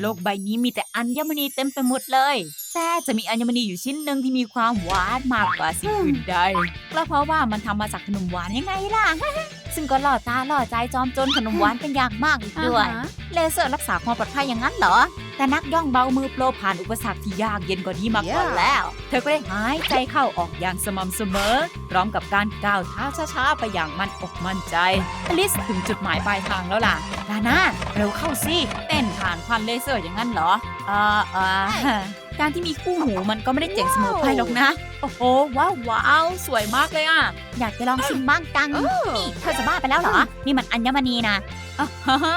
โลกใบนี้มีแต่อัญมณีเต็มไปหมดเลย แต่จะมีอัญมณีอยู่ชิ้นหนึ่งที่มีความหวานมากกว่าสิ่งอื่นใดก็เพราะว่ามันทำมาจากขนมหวานยังไงล่ะ ซึ่งก็ล่อตาล่อใจจอมโจรขนมหวานเป็นอย่างมากอีกด้วย เลเซอร์รักษาความปลอดภัยอย่างนั้นเหรอ แต่นักย่องเบามือโปรผ่านอุปสรรคที่ยากเย็นกว่านี้มาก่อนแล้ว เธอก็ได้หายใจเข้าออกอย่างสม่ำเสมอ พร้อมกับการก้าวเท้าช้าๆไปอย่างมั่นอกมั่นใจ อลิสถึงจุดหมายปลายทางแล้วล่ะดาน่าเร็วเข้าสิเต้นผ่านควันเลเซอร์อย่างนั้นเหรอเอ่อเอ่อ การที่มีคู่หูมันก็ไม่ได้เจ๋งเสมอไปหรอกนะ โอ้โห ว้าวว้าวสวยมากเลยอะ อยากจะลองชิมบ้างจัง นี่เธอจะบ้าไปแล้วเหรอ นี่มันอัญมณีนะอ่าฮ่าฮ่า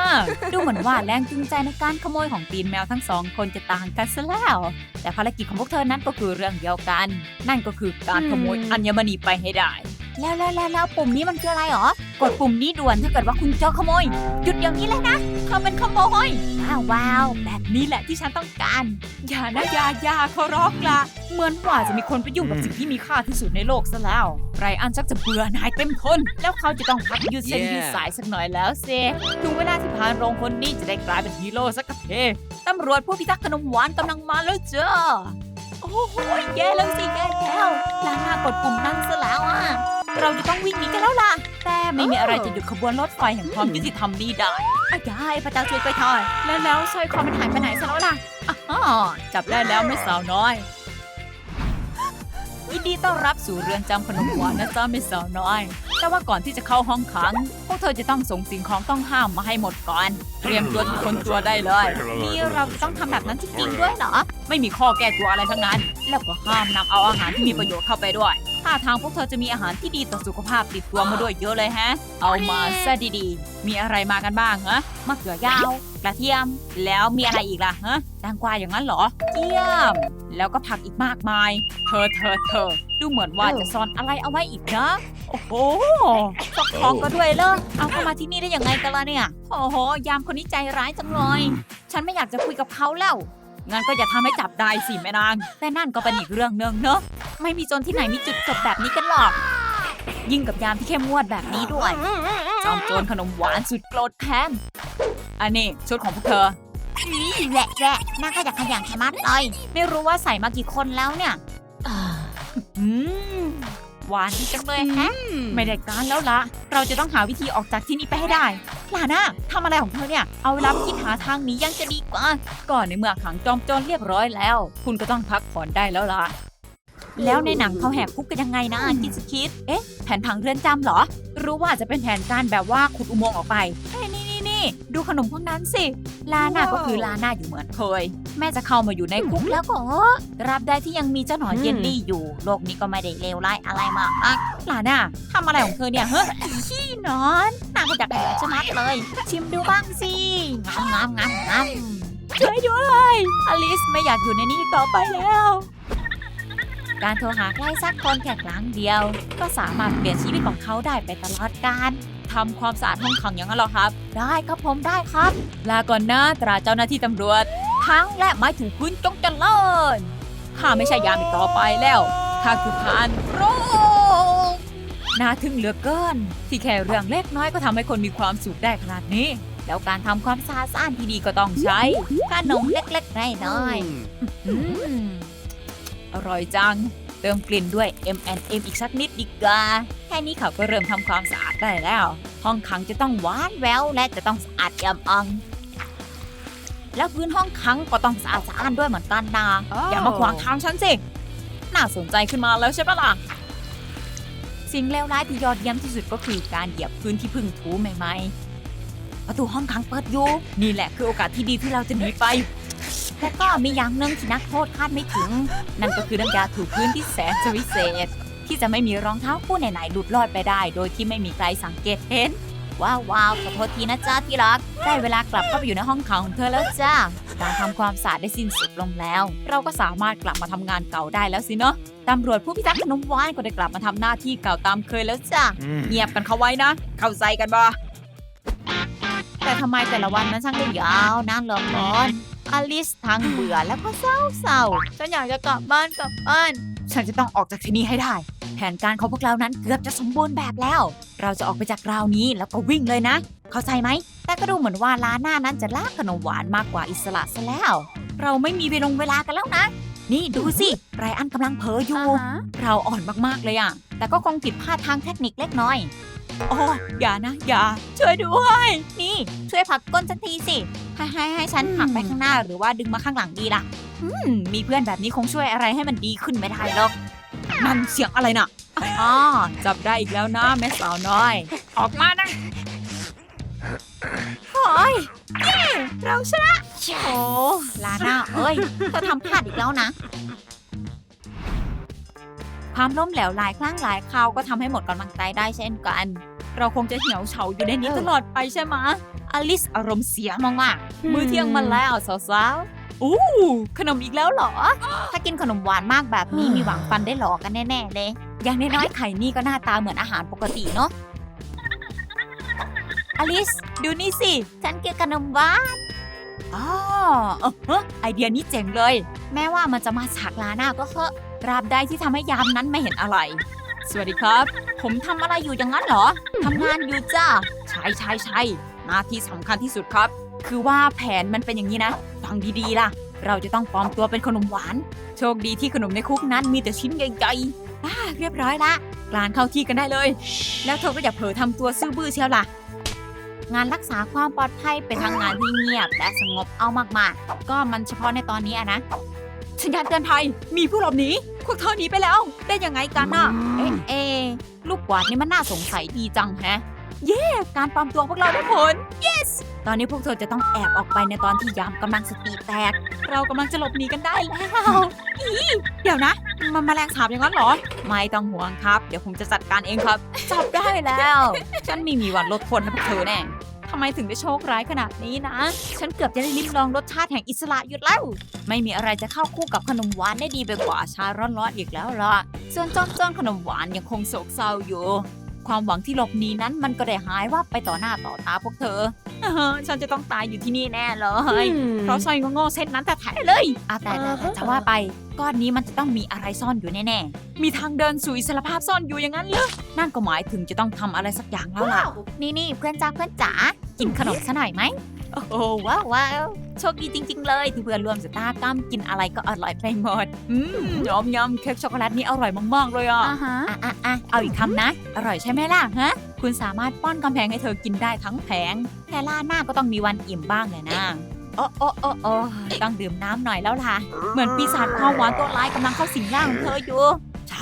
ดูเหมือนว่าแรงจูงใจในการขโมยของตีนแมวทั้งสองคนจะต่างกันซะแล้ว แต่ภารกิจของพวกเธอนั้นก็คือเรื่องเดียวกัน นั่นก็คือการขโมยอัญมณีไปให้ได้ แล้วแล้วแล้วแล้วปุ่มนี้มันคืออะไรหรอ กดปุ่มนี้ด่วนถ้าเกิดว่าคุณเจอขโมย หยุดอย่างนี้เลยนะเธอเป็นขโมยว้าวว้าวแบบนี้แหละที่ฉันต้องการ อย่านะอย่าอย่าเขาร้องละเหมือนว่าจะมีคนไปยุ่งกับสิ่งที่มีค่าที่สุดในโลกซะแล้วไรอันชักจะเบื่อนายเต็มทน แล้วเขาจะต้องพักยืดเส้น Yeah ยืดสายสักหน่อยแล้วเซถึงเวลาที่พานโรงคนนี้จะได้กลายเป็นฮีโร่สักกะเพตำรวจผู้พิทักษ์ขนมหวานกำลังมาแล้วเจ้าโอ้โหแย่แล้วสิแย่แล้วลาน่ากดปุ่มนั้นซะแล้วอะ เราจะต้องวิ่งหนีกันแล้วล่ะ แต่ไม่มีอะไรจะหยุดขบวนรถไฟแห่งความยุติธรรมนี้ได้อะได้พระเจ้าช่วยไปทอยแล้วแล้วสร้อยคอมันหายไปไหนซะแล้วล่ะอ๋อจับได้แล้วไม่สาวน้อยยินดีต้อนรับสู่เรือนจำขนมหวานนะจ๊ะไม่สาวน้อย แต่ว่าก่อนที่จะเข้าห้องขัง พวกเธอจะต้องส่งสิ่งของต้องห้ามมาให้หมดก่อน เตรียมตัวทุกคนตัวได้เลย นี่เราจะต้องทำแบบนั้นจริงๆด้วยเหรอ ไม่มีข้อแก้ตัวอะไรทั้งนั้น แล้วก็ห้ามนำเอาอาหารที่มีประโยชน์เข้าไปด้วย ท่าทางพวกเธอจะมีอาหารที่ดีต่อสุขภาพติดตัวมาด้วยเยอะเลยฮะ เอามาซะดีๆ มีอะไรมากันบ้างฮะมะเขือยาวกระเทียม แล้วมีอะไรอีกล่ะฮะแตงกวาอย่างนั้นเหรอ เยี่ยม แล้วก็ผักอีกมากมาย เธอเธอเธอ ดูเหมือนว่าจะซ่อนอะไรเอาไว้อีกนะ โอ้โหฟักทองก็ด้วยเลยเอาเข้ามาที่นี่ได้ยังไงกันล่ะเนี่ย โอ้โห ยามคนนี้ใจร้ายจังเลย ฉันไม่อยากจะคุยกับเขาแล้ว งั้นก็อย่าทำให้จับได้สิแม่นาง แต่นั่นก็เป็นอีกเรื่องหนึ่งเนอะ ไม่มีโจนที่ไหนมีจุดจบแบบนี้กันหรอก ยิ่งกับยามที่เข้มงวดแบบนี้ด้วย จอมโจรขนมหวานสุดโกรธแค้นอันนี้ชุดของพวกเธอนี่แหละแหละน่าขยักขยันชะมัดเลย ไม่รู้ว่าใส่มากี่คนแล้วเนี่ยอืมหวานดีจังเลยแฮะ ไม่ได้การแล้วละ เราจะต้องหาวิธีออกจากที่นี่ไปให้ได้ ลาน่าทำอะไรของเธอเนี่ย เอาเวลาไปคิดหาทางหนี้ยังจะดีกว่า ก่อนในเมื่อขังจอมโจรเรียบร้อยแล้ว คุณก็ต้องพักผ่อนได้แล้วล่ะ แล้วในหนังเขาแหกคุกกันยังไงนะคิดสคิด เอ๊ะ แผนผังเรือนจำเหรอ รู้ว่าจะเป็นแผนการแบบว่าขุดอุโมงค์ออกไปเฮ้ยนี่นี่นี่ดูขนมพวกนั้นสิ ลาน่าก็คือลาน่าอยู่เหมือนเคย แม่จะเข้ามาอยู่ในคุกแล้วก็รับได้ที่ยังมีเจ้าหนอนเยลลี่อยู่ โลกนี้ก็ไม่ได้เลวร้ายอะไรมากนักลาน่าทำอะไรของเธอเนี่ยเฮ้ยขี้หนอนน่าก็จะแก่ชะมัดเลย ชิมดูบ้างสิงามงามงามงามช่วยด้วยอลิสไม่อยากอยู่ในนี้ต่อไปแล้ว การโทรหาใครสักคนแค่ครั้งเดียว ก็สามารถเปลี่ยนชีวิตของเขาได้ไปตลอดกาลทำความสะอาดห้องขังอย่างนั้นหรอครับ ได้ครับผมได้ครับ ลาก่อนนะตราเจ้าหน้าที่ตำรวจ ทั้งและไม้ถูกพื้นจงเจริญข้าไม่ใช่ยามอีกต่อไปแล้วข้าคือพานโรงน่าทึ่งเหลือเกิน ที่แค่เรื่องเล็กน้อยก็ทำให้คนมีความสุขได้ขนาดนี้ แล้วการทำความสะอาดสะอ้านที่ดีก็ต้องใช้ขนมเล็กๆน้อยๆอืมอร่อยจัง เติมกลิ่นด้วย M&M อีกสักนิดดีกว่าแค่นี้เขาก็เริ่มทำความสะอาดได้แล้ว ห้องขังจะต้องหวานแววและจะต้องสะอาดเอี่ยมอ่อง แล้วพื้นห้องขังก็ต้องสะอาดสะอ้านด้วยเหมือนกันนะ อย่ามาขวางทางฉันสิ น่าสนใจขึ้นมาแล้วใช่ปะล่ะ สิ่งเลวร้ายที่ยอดเยี่ยมที่สุดก็คือการเหยียบพื้นที่เพึ่งถูใหม่ๆ ประตูห้องขังเปิดอยู่ นี่แหละคือโอกาสที่ดีที่เราจะหนีไปและก็มีอย่างหนึ่งที่นักโทษคาดไม่ถึง นั่นก็คือน้ำยาถูพื้นที่แสนจะวิเศษ ที่จะไม่มีรองเท้าคู่ไหนๆหลุดลอดไปได้ โดยที่ไม่มีใครสังเกตเห็น ว้าวว้าวขอโทษทีนะจ๊ะที่รัก ได้เวลากลับเข้าไปอยู่ในห้องขังของเธอแล้วจ้าการทำความสะอาดได้สิ้นสุดลงแล้ว เราก็สามารถกลับมาทำงานเก่าได้แล้วสิเนาะตำรวจผู้พิทักษ์ขนมหวานก็ได้กลับมาทำหน้าที่เก่าตามเคยแล้วจ้าเงียบกันเขาไว้นะ เข้าใจกันบ่แต่ทำไมแต่ละวันมันช่างได้ยาวนานเหลือเกินอลิสทั้งเบื่อแล้วก็เศร้าเศร้าๆฉันอยากจะกลับบ้านกลับบ้าน ฉันจะต้องออกจากที่นี่ให้ได้ แผนการของพวกเรานั้นเกือบจะสมบูรณ์แบบแล้ว เราจะออกไปจากราวนี้แล้วก็วิ่งเลยนะ เข้าใจไหม แต่ก็ดูเหมือนว่าลาน่านั้นจะลากขนมหวานมากกว่าอิสระซะแล้ว เราไม่มีเวลงเวลากันแล้วนะ นี่ดูสิไรอันกำลังเผลออยู่ เราอ่อนมากๆเลยอะแต่ก็คงผิดพลาดทางเทคนิคเล็กน้อยโอ้อย่านะ อย่า ช่วยด้วย นี่ ช่วยผลักก้นฉันทีสิ ให้ให้ให้ฉันผลักไปข้างหน้าหรือว่าดึงมาข้างหลังดีล่ะ อืมมีเพื่อนแบบนี้คงช่วยอะไรให้มันดีขึ้นไม่ได้หรอก นั่นเสียงอะไรน่ะอ๋อจับได้อีกแล้วนะแม่สาวน้อย ออกมานะโอ้ยเย้เราชนะโอ้ลาน่าเอ้ยเธอทำพลาดอีกแล้วนะ ความล้มเหลวหลายครั้งหลายคราวก็ทำให้หมดกำลังใจได้เช่นกัน เราคงจะเหี่ยวเฉาอยู่ในนี้ตลอดไปใช่ไหมะอลิสอารมณ์เสียมากๆมื้อเที่ยงมาแล้วสาวๆ อู้ขนมอีกแล้วเหรอ ถ้ากินขนมหวานมากแบบนี้มีหวังฟันได้หลอกกันแน่ๆเลย อย่างน้อยๆไข่นี่ก็หน้าตาเหมือนอาหารปกติเนาะ อลิส ดูนี่สิ ฉันกินขนมหวานอ๋อเออเฮ้อไอเดียนี้เจ๋งเลย แม้ว่ามันจะมาจากลาหน้าก็เถอะตราบใดที่ทำให้ยามนั้นไม่เห็นอะไร สวัสดีครับ ผมทำอะไรอยู่อย่างนั้นเหรอทำงานอยู่จ้าใช่ใช่ใช่หน้าที่สำคัญที่สุดครับ คือว่าแผนมันเป็นอย่างนี้นะ ฟังดีๆล่ะ เราจะต้องปลอมตัวเป็นขนมหวาน โชคดีที่ขนมในคุกนั้นมีแต่ชิ้นใหญ่ๆอ่าเรียบร้อยละกลานเข้าที่กันได้เลย แล้วเธอก็อย่าเผลอทำตัวซื่อบื้อเชียวล่ะ งานรักษาความปลอดภัยเป็นทางงานที่เงียบ และสงบเอามากๆ ก็มันเฉพาะในตอนนี้อะนะสัญญาณเตือนภัยมีผู้หลบหนีพวกเธอหนีไปแล้ว ได้ยังไงกันน่ะเอ๊ะเอะลูกกวาดนี่มันน่าสงสัยดีจังแฮะ เย้การปลอมตัวพวกเราได้ผล yes ตอนนี้พวกเธอจะต้องแอบออกไปในตอนที่ยามกำลังสติแตก เรากำลังจะหลบหนีกันได้แล้วอีเดี๋ยวนะ มันมาแมลงสาบอย่างนั้นเหรอ ไม่ต้องห่วงครับ เดี๋ยวผมจะจัดการเองครับ จับได้แล้ว ฉันไมีมีวันลดโทษให้พวกเธอแน่ทำไมถึงได้โชคร้ายขนาดนี้นะ ฉันเกือบจะได้ลิ้มลองรสชาติแห่งอิสระอยู่แล้ว ไม่มีอะไรจะเข้าคู่กับขนมหวานได้ดีไปกว่าชาร้อนๆอีกแล้วล่ะ ส่วนจอมจ้อนขนมหวานยังคงโศกเศร้าอยู่ ความหวังที่หลบหนีนั้นมันก็ได้หายวับไปต่อหน้าต่อตาพวกเธอฉันจะต้องตายอยู่ที่นี่แน่เลยเพราะสร้อยโง่ๆเส้นนั้นแต่แท้ๆเลยอะแต่แต่แต่จะว่าไป ก้อนนี้มันจะต้องมีอะไรซ่อนอยู่แน่ๆ มีทางเดินสู่อิสรภาพซ่อนอยู่อย่างนั้นเหรอนั่นก็หมายถึงจะต้องทำอะไรสักอย่างแล้วล่ะ นี่นี่เพื่อนจ้าเพื่อนจ๋ากินขนมซะหน่อยไหม โอ้โหว้าวว้าวโชคดีจริง ๆ เลย ที่เพื่อนร่วมสตากรรมกินอะไรก็อร่อยไปหมด อืมยอมยำเค้กช็อกโกแลตนี่อร่อยมากๆเลยอะ อ่าฮะ อะอะอะเอาอีกคำนะ อร่อยใช่ไหมล่ะฮะ คุณสามารถป้อนกำแพงให้เธอกินได้ทั้งแผง แต่ล่าหน้าก็ต้องมีวันอิ่มบ้างแหละนะโอ้โอ้โอ้โอ้ต้องดื่มน้ำหน่อยแล้วล่ะ เหมือนปีศาจความหวานตัวร้ายกำลังเข้าสิงร่างของเธออยู่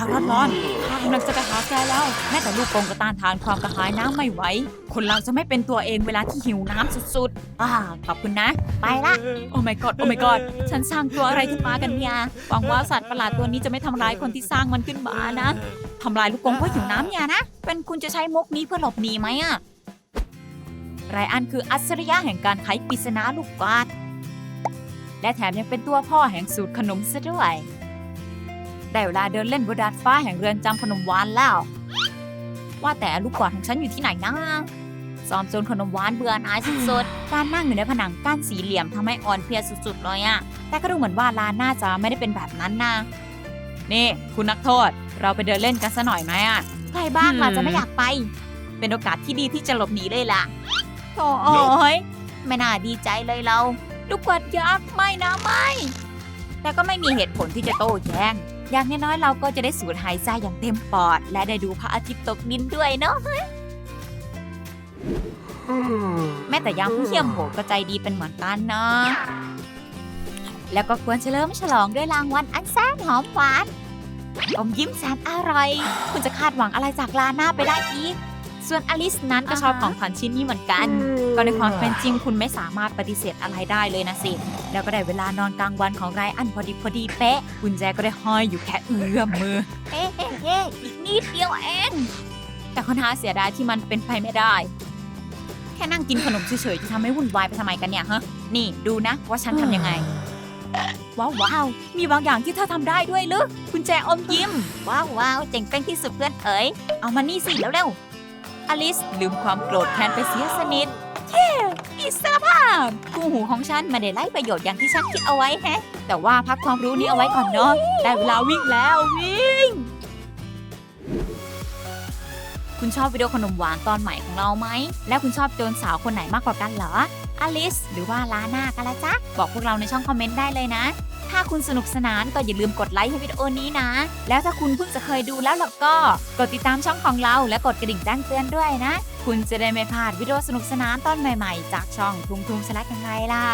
ชาร้อนๆข้ากำลังจะไปหาแกแล้ว แม้แต่ลูกกงก็ต้านทานความกระหายน้ำไม่ไหว คนเราจะไม่เป็นตัวเองเวลาที่หิวน้ำสุดๆ อ่า ขอบคุณนะ ไปละ โอ้ my god โอ้ my god ฉันสร้างตัวอะไรขึ้นมากันเนี่ย หวังว่าสัตว์ประหลาดตัวนี้จะไม่ทำร้ายคนที่สร้างมันขึ้นมานะ ทำลายลูกกงเพราะหิวน้ำเนี่ยนะ เป็นคุณจะใช้มุกนี้เพื่อหลบหนีไหมอะไรอันคืออัจฉริยะแห่งการไขปริศนาลูกกวาดและแถมยังเป็นตัวพ่อแห่งสูตรขนมซะด้วย ได้เวลาเดินเล่นบนดาดฟ้าแห่งเรือนจำขนมหวานแล้ว ว่าแต่ลูกกวาดของฉันอยู่ที่ไหนนะซ้อมโซนขนมหวานเบื่อหน่ายสุดๆ การนั่งอยู่ในผนังกั้นสี่เหลี่ยมทำให้อ่อนเพลียสุดๆเลยอะแต่ก็ดูเหมือนว่าลานน่าจะไม่ได้เป็นแบบนั้นนะ นี่ คุณนักโทษ เราไปเดินเล่นกันซะหน่อยไหมอะใครบ้างล่ะอืมจะไม่อยากไป เป็นโอกาสที่ดีที่จะหลบหนีเลยล่ะโถ่โอ้ยไม่น่าดีใจเลยเรา ลูกกวาดยักษ์ไม่นะไม่ แต่ก็ไม่มีเหตุผลที่จะโต้แย้ง อย่างน้อยๆเราก็จะได้สูดหายใจอย่างเต็มปอด และได้ดูพระอาทิตย์ตกดินด้วยเนาะแม้แต่ยามผู้เยี่ยมโหก็ใจดีเป็นเหมือนกันเนาะแล้วก็ควรเฉลิมฉลองด้วยรางวัลอันแสนหอมหวานอมยิ้มแสนอร่อย คุณจะคาดหวังอะไรจากลาน่าไปได้อีก ส่วนอลิสนั้นก็ชอบของขวัญชิ้นนี้เหมือนกัน ก็ในความเป็นจริงคุณไม่สามารถปฏิเสธอะไรได้เลยนะสิ แล้วก็ได้เวลานอนกลางวันของไรอันพอดีพอดีเป๊ะกุญแจก็ได้ห้อยอยู่แค่เอื้อมมือเฮ้เฮ้เฮ้อีกนิดเดียวเองแต่คนหาเสียดายที่มันเป็นไปไม่ได้ แค่นั่งกินขนมเฉยๆจะทำให้วุ่นวายไปทำไมกันเนี่ยฮะนี่ดูนะว่าฉันทำยังไงว้าวว้าวมีบางอย่างที่เธอทำได้ด้วยหรือกุญแจอมยิ้ม ว้าวว้าวเจ๋งเป็นที่สุดเพื่อนเอ๋ยเอามานี่สิแล้วเร็ว อลิสลืมความโกรธแค้นไปเสียสนิท เย้อิสรภาพคู่หูของฉันม่ได้ไล่ประโยชน์อย่างที่ฉันคิดเอาไว้แฮะ แต่ว่าพักความรู้นี้เอาไว้ก่อนเนาะได้เวลาวิ่งแล้ววิ่ง คุณชอบวิดีโอขนมหวานตอนใหม่ของเราไหม และคุณชอบโจรสาวคนไหนมากกว่ากันเหรออลิสหรือว่าลาน่ากันละจ๊ะ บอกพวกเราในช่องคอมเมนต์ได้เลยนะ ถ้าคุณสนุกสนานก็อย่าลืมกดไลค์ให้วิดีโอนี้นะ แล้วถ้าคุณเพิ่งจะเคยดูแล้วล่ะก็ กดติดตามช่องของเราและกดกระดิ่งแจ้งเตือนด้วยนะ คุณจะได้ไม่พลาดวิดีโอสนุกสนานตอนใหม่ๆ จากช่องทุ่งทุ่งสลักยังไงล่ะ